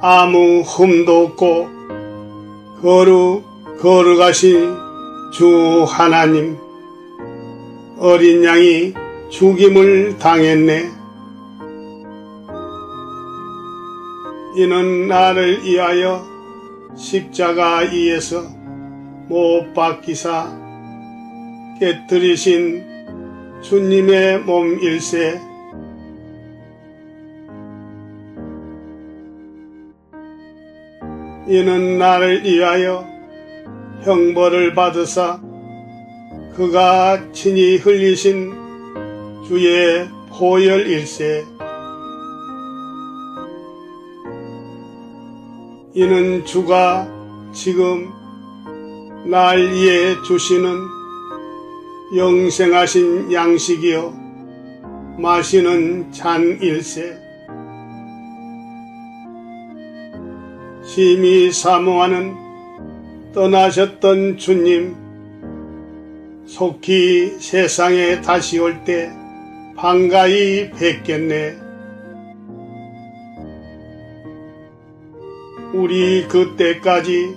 아무 흠도 없고 거룩 거룩하신 주 하나님 어린 양이 죽임을 당했네. 이는 나를 위하여 십자가 위에서 못 박히사 깨뜨리신 주님의 몸 일세 이는 나를 위하여 형벌을 받으사 그가 친히 흘리신 주의 포열일세. 이는 주가 지금 날 위해 주시는 영생하신 양식이요 마시는 잔일세 심히 사모하는 떠나셨던 주님 속히 세상에 다시 올 때 반가이 뵙겠네. 우리 그때까지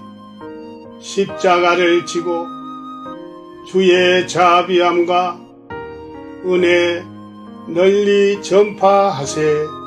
십자가를 지고 주의 자비함과 은혜 널리 전파하세.